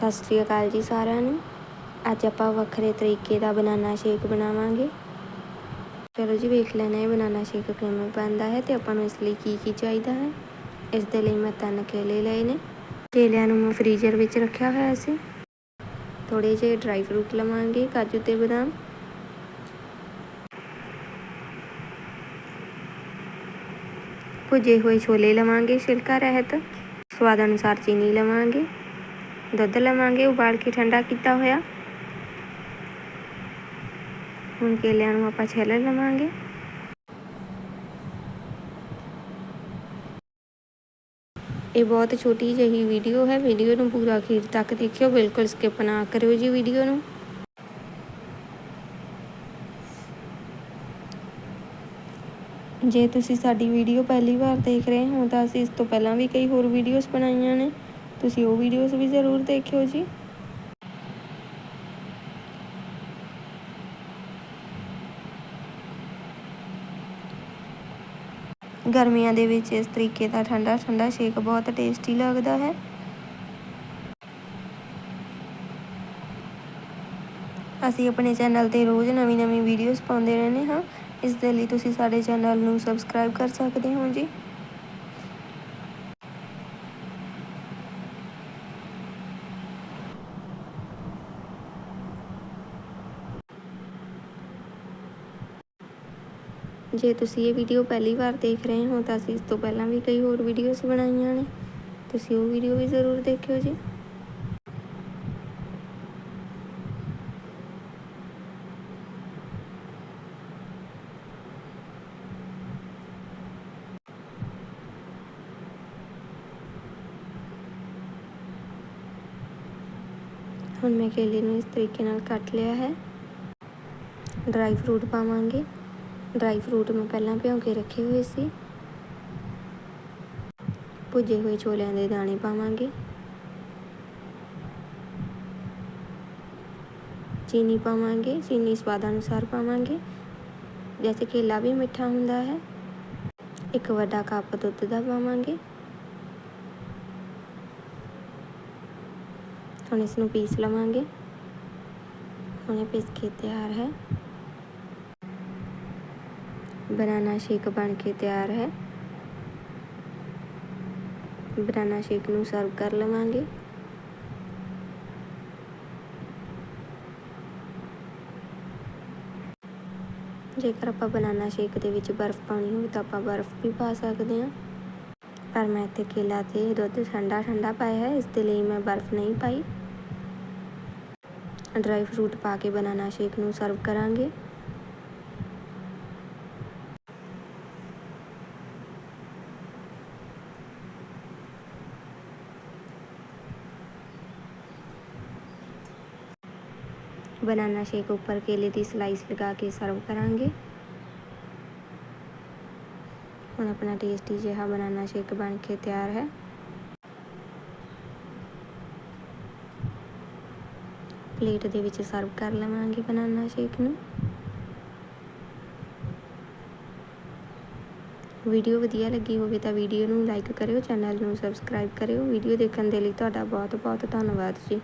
ਸਤਿ ਸ਼੍ਰੀ ਅਕਾਲ ਜੀ ਸਾਰਿਆਂ ਨੂੰ। ਅੱਜ ਆਪਾਂ ਵੱਖਰੇ ਤਰੀਕੇ ਦਾ ਬਨਾਨਾ ਸ਼ੇਕ ਬਣਾਵਾਂਗੇ। ਚਲੋ ਜੀ ਵੇਖ ਲੈਣੇ ਬਨਾਨਾ ਸ਼ੇਕ ਕਿਵੇਂ ਬਣਦਾ ਹੈ ਤੇ ਆਪਾਂ ਨੂੰ ਇਸ ਲਈ ਕੀ ਕੀ ਚਾਹੀਦਾ ਹੈ। ਇਸ ਦੇ ਲਈ ਮੈਂ ਤਿੰਨ ਕੇਲੇ ਲਏ ਨੇ। ਕੇਲਿਆਂ ਨੂੰ ਮੈਂ ਫ੍ਰੀਜ਼ਰ ਵਿੱਚ ਰੱਖਿਆ ਹੋਇਆ ਸੀ ਥੋੜੇ ਜਿਹੇ ਡਰਾਈ ਫਰੂਟ ਲਵਾਂਗੇ, ਕਾਜੂ ਤੇ ਬਦਾਮ। ਭੁਜੇ ਹੋਏ ਛੋਲੇ ਲਵਾਂਗੇ, ਛਿਲਕਾ ਰਹਿਤ। ਸਵਾਦ ਅਨੁਸਾਰ ਚੀਨੀ ਲਵਾਂਗੇ। ਦੁੱਧ ਲਵਾਂਗੇ, ਉਬਾਲ ਕੇ ਠੰਡਾ ਕੀਤਾ ਹੋਇਆ। ਹੁਣ ਕੇਲਿਆਂ ਨੂੰ ਆਪਾਂ ਛਿੱਲ ਲਵਾਂਗੇ। ਇਹ ਬਹੁਤ ਛੋਟੀ ਜਿਹੀ ਵੀਡੀਓ ਹੈ, ਵੀਡੀਓ ਨੂੰ ਪੂਰਾ ਅਖੀਰ ਤੱਕ ਦੇਖਿਓ, ਬਿਲਕੁਲ ਸਕਿਪ ਨਾ ਕਰਿਓ ਜੀ ਵੀਡੀਓ ਨੂੰ। ਜੇ ਤੁਸੀਂ ਸਾਡੀ ਵੀਡੀਓ ਪਹਿਲੀ ਵਾਰ ਦੇਖ ਰਹੇ ਹੋ, ਤਾਂ ਅਸੀਂ ਇਸ ਤੋਂ ਪਹਿਲਾਂ ਵੀ ਕਈ ਹੋਰ ਵੀਡੀਓਜ਼ ਬਣਾਈਆਂ ਨੇ। ਤੁਸੀਂ ਉਹ ਵੀਡੀਓਜ਼ ਵੀ ਜ਼ਰੂਰ ਦੇਖਿਓ ਜੀ। ਗਰਮੀਆਂ ਦੇ ਵਿੱਚ ਇਸ ਤਰੀਕੇ ਦਾ ਠੰਡਾ ਠੰਡਾ ਸ਼ੇਕ ਬਹੁਤ ਟੇਸਟੀ ਲੱਗਦਾ ਹੈ। ਅਸੀਂ ਆਪਣੇ ਚੈਨਲ ਤੇ ਰੋਜ਼ ਨਵੀਂ ਨਵੀਂ ਵੀਡੀਓਜ਼ ਪਾਉਂਦੇ ਰਹਿੰਦੇ ਹਾਂ। ਇਸ ਦੇ ਲਈ ਤੁਸੀਂ ਸਾਡੇ ਚੈਨਲ ਨੂੰ ਸਬਸਕ੍ਰਾਈਬ ਕਰ ਸਕਦੇ ਹੋ ਜੀ। ਜੇ ਤੁਸੀਂ ਇਹ ਵੀਡੀਓ ਪਹਿਲੀ ਵਾਰ ਦੇਖ ਰਹੇ ਹੋ ਤਾਂ ਅਸੀਂ ਇਸ ਤੋਂ ਪਹਿਲਾਂ ਵੀ ਕਈ ਹੋਰ ਵੀਡੀਓਜ਼ ਬਣਾਈਆਂ ਨੇ। ਤੁਸੀਂ ਉਹ ਵੀਡੀਓ ਵੀ ਜ਼ਰੂਰ ਦੇਖਿਓ ਜੀ। ਹੁਣ ਮੈਂ ਕੇਲੇ ਨੂੰ ਇਸ ਤਰੀਕੇ ਨਾਲ ਕੱਟ ਲਿਆ ਹੈ। ਡਰਾਈ ਫਰੂਟ ਪਾਵਾਂਗੇ। ਡਰਾਈ ਫਰੂਟ ਮੈਂ ਪਹਿਲਾਂ ਭਿਓ ਕੇ ਰੱਖੇ ਹੋਏ ਸੀ। ਭੁੱਜੇ ਹੋਏ ਛੋਲਿਆਂ ਦੇ ਦਾਣੇ ਪਾਵਾਂਗੇ। ਚੀਨੀ ਪਾਵਾਂਗੇ, ਚੀਨੀ ਸਵਾਦ ਅਨੁਸਾਰ ਪਾਵਾਂਗੇ। ਜੈਸੇ ਕੇਲਾ ਵੀ ਮਿੱਠਾ ਹੁੰਦਾ ਹੈ। ਇੱਕ ਵੱਡਾ ਕੱਪ ਦੁੱਧ ਦਾ ਪਾਵਾਂਗੇ। ਹੁਣ ਇਸ ਨੂੰ ਪੀਸ ਲਵਾਂਗੇ। ਹੁਣੇ ਪੀਸ ਕੇ ਤਿਆਰ ਹੈ। ਬਨਾਨਾ ਸ਼ੇਕ ਬਣ ਕੇ ਤਿਆਰ ਹੈ। ਬਨਾਨਾ ਸ਼ੇਕ ਨੂੰ ਸਰਵ ਕਰ ਲਵਾਂਗੇ। ਜੇਕਰ ਆਪਾਂ ਬਨਾਨਾ ਸ਼ੇਕ ਦੇ ਵਿੱਚ ਬਰਫ਼ ਪਾਉਣੀ ਹੋਵੇ ਤਾਂ ਆਪਾਂ ਬਰਫ਼ ਵੀ ਪਾ ਸਕਦੇ ਹਾਂ। ਪਰ ਮੈਂ ਇੱਥੇ ਕੇਲਾ ਤੇ ਦੁੱਧ ਠੰਡਾ ਠੰਡਾ ਪਾਇਆ ਹੈ, ਇਸ ਦੇ ਲਈ ਮੈਂ ਬਰਫ਼ ਨਹੀਂ ਪਾਈ। ਡਰਾਈ ਫਰੂਟ ਪਾ ਕੇ ਬਨਾਨਾ ਸ਼ੇਕ ਨੂੰ ਸਰਵ ਕਰਾਂਗੇ। ਬਨਾਨਾ ਸ਼ੇਕ ਉੱਪਰ ਕੇਲੇ ਦੀ ਸਲਾਈਸ ਲਗਾ ਕੇ ਸਰਵ ਕਰਾਂਗੇ। ਹੁਣ ਆਪਣਾ ਟੇਸਟੀ ਜਿਹਾ ਬਨਾਨਾ ਸ਼ੇਕ ਬਣ ਕੇ ਤਿਆਰ ਹੈ। ਪਲੇਟ ਦੇ ਵਿੱਚ ਸਰਵ ਕਰ ਲਵਾਂਗੇ ਬਨਾਨਾ ਸ਼ੇਕ ਨੂੰ। ਵੀਡੀਓ ਵਧੀਆ ਲੱਗੀ ਹੋਵੇ ਤਾਂ ਵੀਡੀਓ ਨੂੰ ਲਾਈਕ ਕਰਿਓ ਚੈਨਲ ਨੂੰ ਸਬਸਕ੍ਰਾਈਬ ਕਰਿਓ। ਵੀਡੀਓ ਦੇਖਣ ਦੇ ਲਈ ਤੁਹਾਡਾ ਬਹੁਤ ਬਹੁਤ ਧੰਨਵਾਦ ਜੀ।